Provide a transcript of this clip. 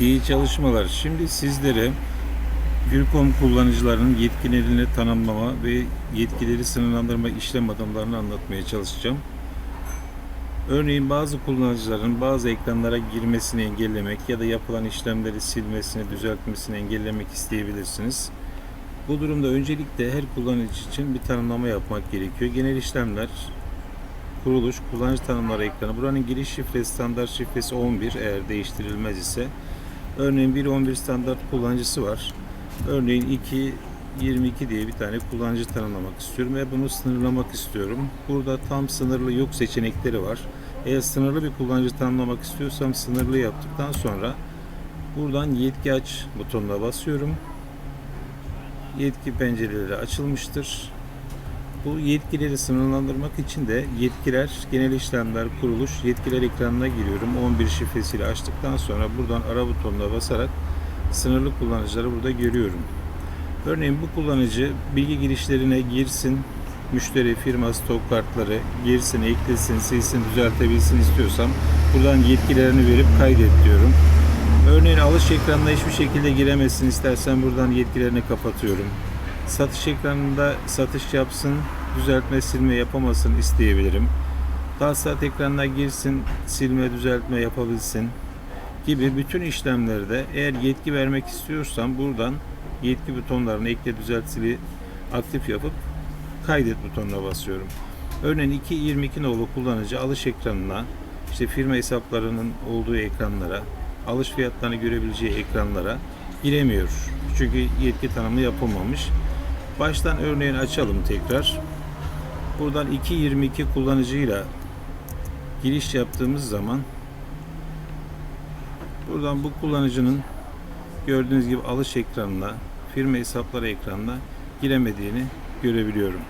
İyi çalışmalar. Şimdi sizlere Gülkom kullanıcılarının yetkilerini tanımlama ve yetkileri sınırlandırma işlem adımlarını anlatmaya çalışacağım. Örneğin bazı kullanıcıların bazı ekranlara girmesini engellemek ya da yapılan işlemleri silmesini, düzeltmesini engellemek isteyebilirsiniz. Bu durumda öncelikle her kullanıcı için bir tanımlama yapmak gerekiyor. Genel işlemler, kuruluş, kullanıcı tanımları ekranı. Buranın giriş şifresi, standart şifresi 11 eğer değiştirilmez ise. Örneğin 1.11 standart kullanıcısı var. Örneğin 2 22 diye bir tane kullanıcı tanımlamak istiyorum ve bunu sınırlamak istiyorum. Burada tam sınırlı yok seçenekleri var. Eğer sınırlı bir kullanıcı tanımlamak istiyorsam sınırlı yaptıktan sonra buradan yetki aç butonuna basıyorum. Yetki pencereleri açılmıştır. Bu yetkileri sınırlandırmak için de yetkiler, genel işlemler, kuruluş, yetkiler ekranına giriyorum. 11 şifresiyle açtıktan sonra buradan ara butonuna basarak sınırlı kullanıcıları burada görüyorum. Örneğin bu kullanıcı bilgi girişlerine girsin, müşteri, firma, stok kartları girsin, eklesin, silsin, düzeltebilsin istiyorsam buradan yetkilerini verip kaydet diyorum. Örneğin alış ekranına hiçbir şekilde giremezsin istersen buradan yetkilerini kapatıyorum. Satış ekranında satış yapsın, düzeltme, silme yapamasın isteyebilirim. Tahsisat ekranına girsin, silme, düzeltme yapabilsin gibi bütün işlemlerde eğer yetki vermek istiyorsam buradan yetki butonlarını ekle, düzelt, sili aktif yapıp kaydet butonuna basıyorum. Örneğin 2.22 nolu kullanıcı alış ekranına, işte firma hesaplarının olduğu ekranlara, alış fiyatlarını görebileceği ekranlara giremiyor. Çünkü yetki tanımı yapılmamış. Baştan örneğin açalım tekrar. Buradan 2.22 kullanıcıyla giriş yaptığımız zaman buradan bu kullanıcının gördüğünüz gibi alış ekranına, firma hesapları ekranına giremediğini görebiliyorum.